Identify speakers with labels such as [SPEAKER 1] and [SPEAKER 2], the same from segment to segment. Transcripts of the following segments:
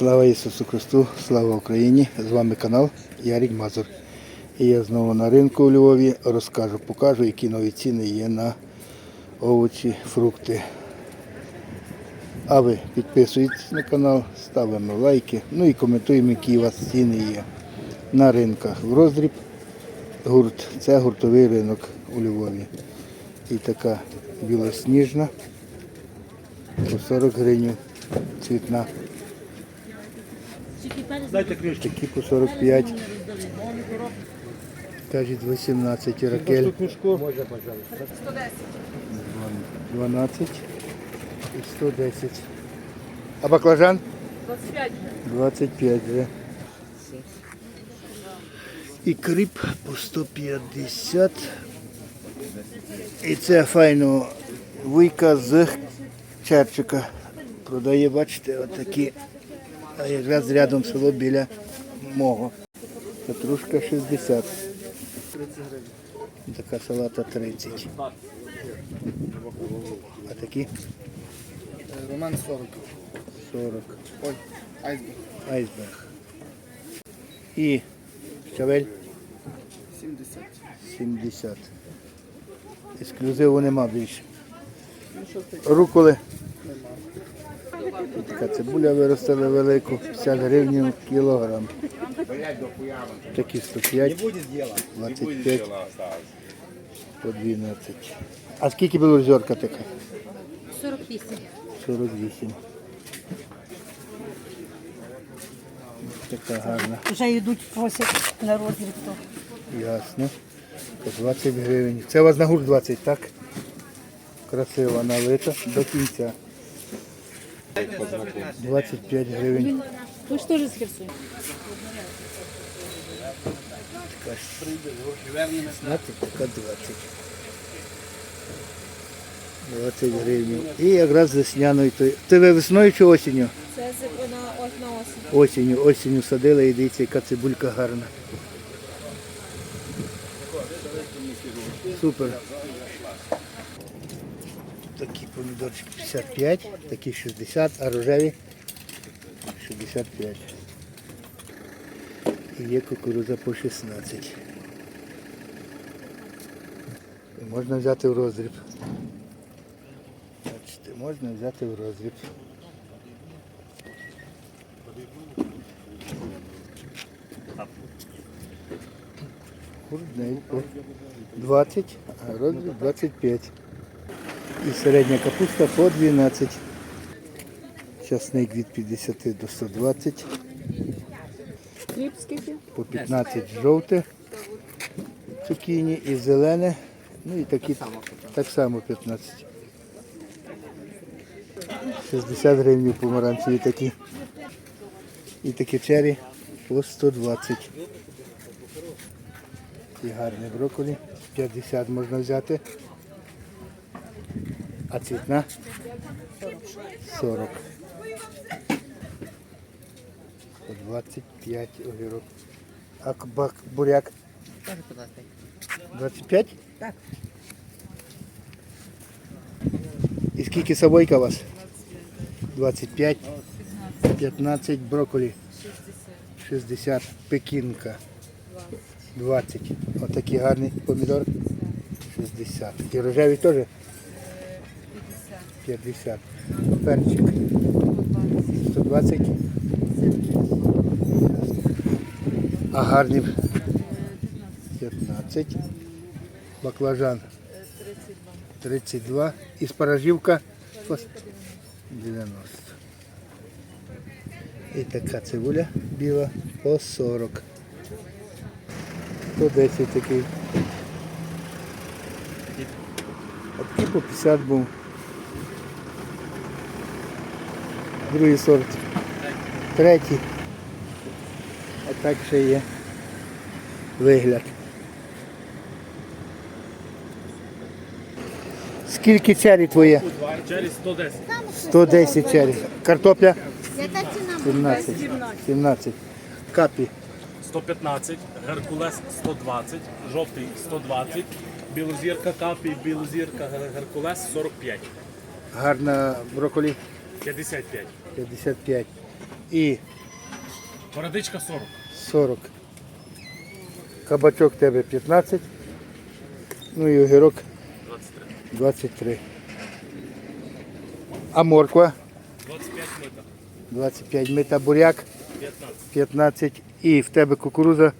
[SPEAKER 1] Слава Ісусу Христу, слава Україні! З вами канал Ярік Мазур. І я знову на ринку у Львові розкажу, покажу, які нові ціни є на овочі, фрукти. А ви підписуйтесь на канал, ставимо лайки, ну і коментуємо, які у вас ціни є на ринках. В роздріб гурт, це гуртовий ринок у Львові. І така білосніжна по 40 гривень цвітна.
[SPEAKER 2] Дайте кришки.
[SPEAKER 1] Такі по 45. Кажуть 18 ракель.
[SPEAKER 2] Можна, пожалуйста.
[SPEAKER 1] 12 і 110. А баклажан?
[SPEAKER 3] 25.
[SPEAKER 1] 25 вже. І кріп по 150. І це файно вуйка з Черчика. Продає, бачите, отакі. А якраз рядом село біля мого. Петрушка 60. Така салата 30. А такі
[SPEAKER 2] Роман 40.
[SPEAKER 1] 40.
[SPEAKER 2] Ой, айсберг.
[SPEAKER 1] Айсберг. І щавель
[SPEAKER 2] 70.
[SPEAKER 1] 70. Ексклюзиву нема більше. Руколи. І така цибуля виростила велику, 50 гривень кілограм. Такі 105, 25 по 12. А скільки було білозорка така?
[SPEAKER 3] 48.
[SPEAKER 1] 48. Така гарна.
[SPEAKER 4] Вже йдуть, просять на розріб. то.
[SPEAKER 1] Ясно. По 20 гривень. Це у вас на гурт 20, так? Красиво налито до кінця. 25 гривень.
[SPEAKER 3] Ви ж теж з Херсону.
[SPEAKER 1] Така ж. Знаєте, така 20. 20 гривень. І якраз весняною. то- Ти ви весною чи осінню?
[SPEAKER 3] Це на, на осінь.
[SPEAKER 1] Осінню, осінню садила і дивіться, яка цибулька гарна. Супер. Помідорчики 55, такі 60, а рожеві 65. І є кукурудза по 16. І можна взяти в розріб. Бачите, можна взяти в розріб. Курдней по 20, а розмір 25. І середня капуста по 12. Часник від 50 до 120,
[SPEAKER 3] Хліб скільки?
[SPEAKER 1] по 15 жовте, цукіні і зелене. Ну і такі так само 15. 60 гривень помаранчеві такі. І такі чері по 120. І гарні брокколі. 50 можна взяти. А цвітна? 40. По 25 огірок. А кбак, буряк? 25?
[SPEAKER 4] Так.
[SPEAKER 1] І скільки савойка у вас? 25. 15 брокколі. 60. Пекінка. 20. Отакий гарний помідор. 60. І рожеві теж? 50. Перчик. 120. А гарний 15. Баклажан 32. І спаражівка по 90. І така цибуля біла по 40. По 10 такий. Такий по 50 був. Другий сорт. Третій. А так ще є вигляд. Скільки цері твоє?
[SPEAKER 2] Через 110.
[SPEAKER 1] 110 чері. Картопля? 17. 17. Капі
[SPEAKER 2] 115, Геркулес 120, жовтий 120, білозірка капі, білозірка Геркулес 45,
[SPEAKER 1] гарна брокколі
[SPEAKER 2] 55.
[SPEAKER 1] 55. І
[SPEAKER 2] Породичка 40.
[SPEAKER 1] 40. Кабачок тебе 15. Ну і огірок
[SPEAKER 2] 23.
[SPEAKER 1] 23. А морква
[SPEAKER 2] 25 мита.
[SPEAKER 1] 25 мита буряк
[SPEAKER 2] 15.
[SPEAKER 1] 15 і в тебе кукуруза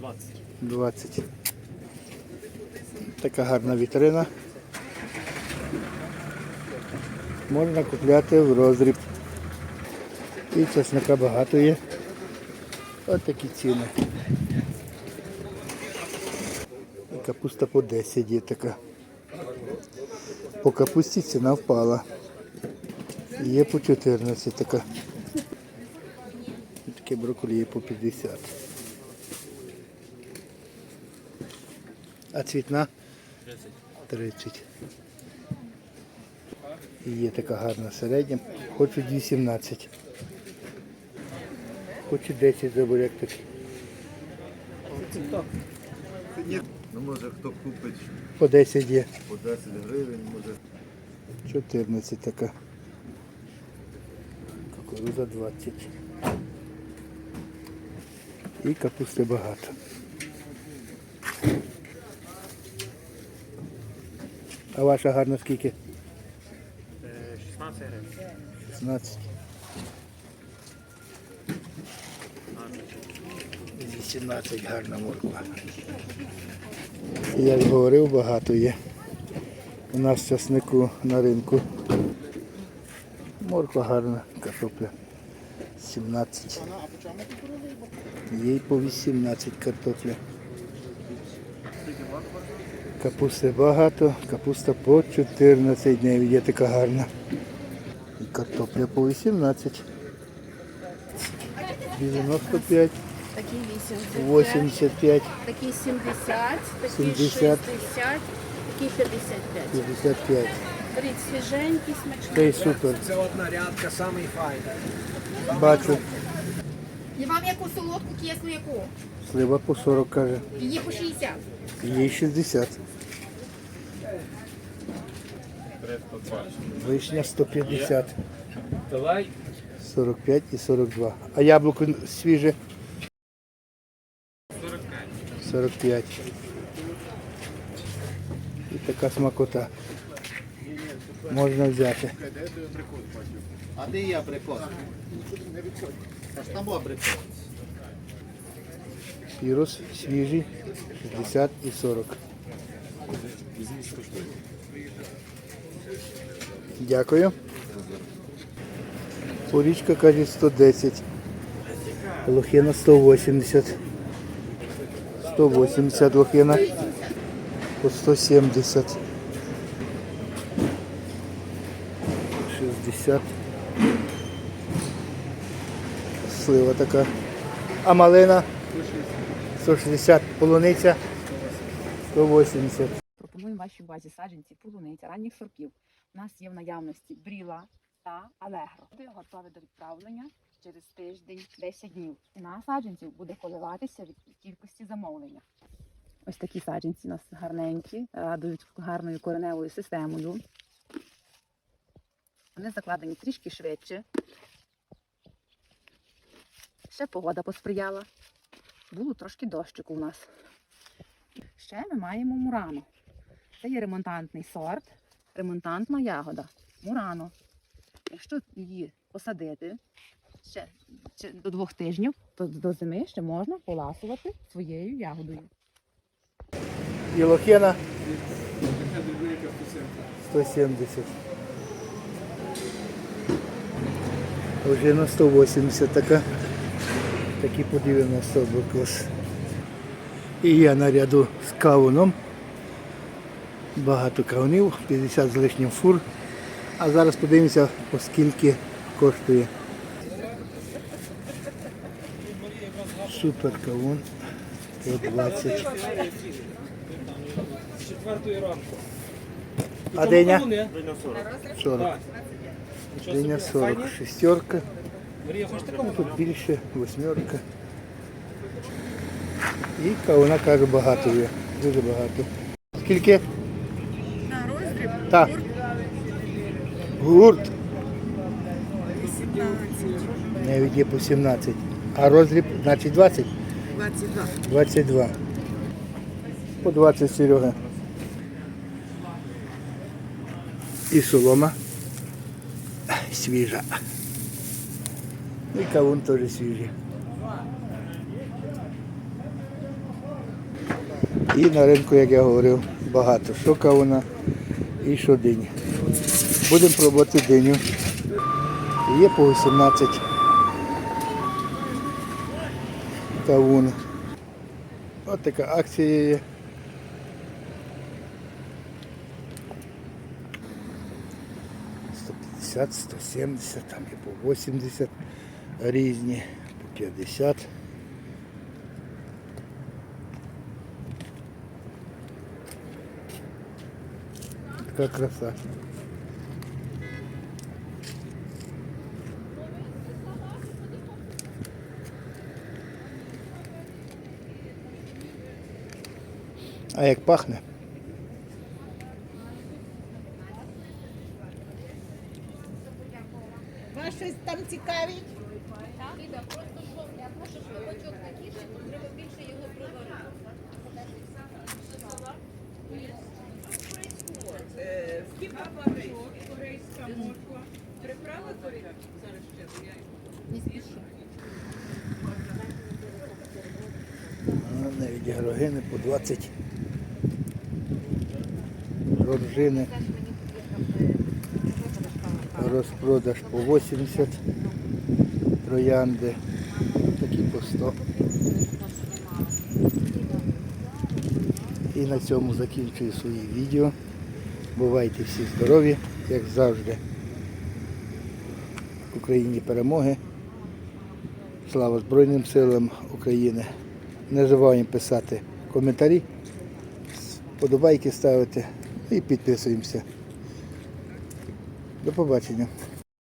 [SPEAKER 2] 20.
[SPEAKER 1] 20. Така гарна вітрина. Можна купляти в розріб. І чесника багато є. Ось такі ціни. І капуста по 10 є така. По капусті ціна впала. Є по 14 така. І таке брокколі є по 50. А цвітна
[SPEAKER 2] 30.
[SPEAKER 1] 30. Є така гарна середня. Хочу 18. Хочу 10 за буряк такий.
[SPEAKER 5] Ну, може хто купить
[SPEAKER 1] По 10 є.
[SPEAKER 5] по 10 гривень, може
[SPEAKER 1] 14 така. Кукуруза 20. І капусти багато. А ваша гарна скільки?
[SPEAKER 2] 16 гривень.
[SPEAKER 1] 16. 18 гарна морква. Як говорив, багато є. У нас часнику на ринку. Морква гарна, картопля. 17. Є й по 18 картопля. Капусти багато, капуста по 14 днів. Є така гарна. І картопля по 18. 95,
[SPEAKER 6] Такі 80,
[SPEAKER 1] 85,
[SPEAKER 6] такі 70, такі
[SPEAKER 1] 70.
[SPEAKER 6] 60, такі 55.
[SPEAKER 1] 55.
[SPEAKER 6] Беріть свіженькі, смачні.
[SPEAKER 1] Це й супер.
[SPEAKER 7] Це одна рядка, самий файний.
[SPEAKER 1] Бачу,
[SPEAKER 8] І вам яку солодку кислу яку?
[SPEAKER 1] слива по 40 каже.
[SPEAKER 8] Її по 60.
[SPEAKER 1] Їй 60. Вишня 150.
[SPEAKER 2] Давай.
[SPEAKER 1] 45 і 42. А яблуко свіже? 45. І така смакота. Можна взяти.
[SPEAKER 5] А де є абрикос? Аж там абрикос.
[SPEAKER 1] Пірус свіжий 60 і 40. Дякую. Порічка каже 110. Лохина 180. 180 лохина. По 170. 60. Слива така. А малина? 160 полуниця, 180.
[SPEAKER 9] Вашій базі саджанці полуниця ранніх сортів. У нас є в наявності бріла та алегро. Буде готове до відправлення через тиждень-10 днів. Ціна саджанців буде коливатися від кількості замовлення. Ось такі саджанці у нас гарненькі, радують гарною кореневою системою. Вони закладені трішки швидше. Ще погода посприяла. Було трошки дощику у нас. Ще ми маємо мурану. Це є ремонтантний сорт, ремонтантна ягода. Мурано. Якщо її посадити ще, ще до двох тижнів, то до зими ще можна поласувати своєю ягодою.
[SPEAKER 1] І лохина 170. Ожина 180 така. Такі по 90 абрикос. І я на ряду з кавуном. Багато кавунів, 50 з лишнім фур. А зараз подивимося, оскільки коштує. Супер кавун. По 20. А диня? 40. Диня 40. Шестерка. Тут більше, восьмерка. І кавуна каже багато є. Дуже багато. Скільки? Так. Гурт. 18. Навіть є по 17. А розріб, значить 20?
[SPEAKER 4] 22.
[SPEAKER 1] 22. По 20 Серега. І солома. Свіжа. І кавун теж свіжий. І на ринку, як я говорив, багато. Що кавуна і що дині. Будемо пробувати диню. Є по 18 кавун. Ось така акція є. Сто п'ятдесят, сто сімдесят, там є по 80 різні, по 50. Така краса. А як пахне?
[SPEAKER 4] Вас щось там цікавить?
[SPEAKER 1] Навіть грогини по 20. Рожини. Розпродаж по 80. Троянди. Такі по 100. І на цьому закінчую свої відео. Бувайте всі здорові, як завжди. Україні перемоги. Слава Збройним силам України. Не забуваємо писати коментарі, подобайки ставити і підписуємося. До побачення.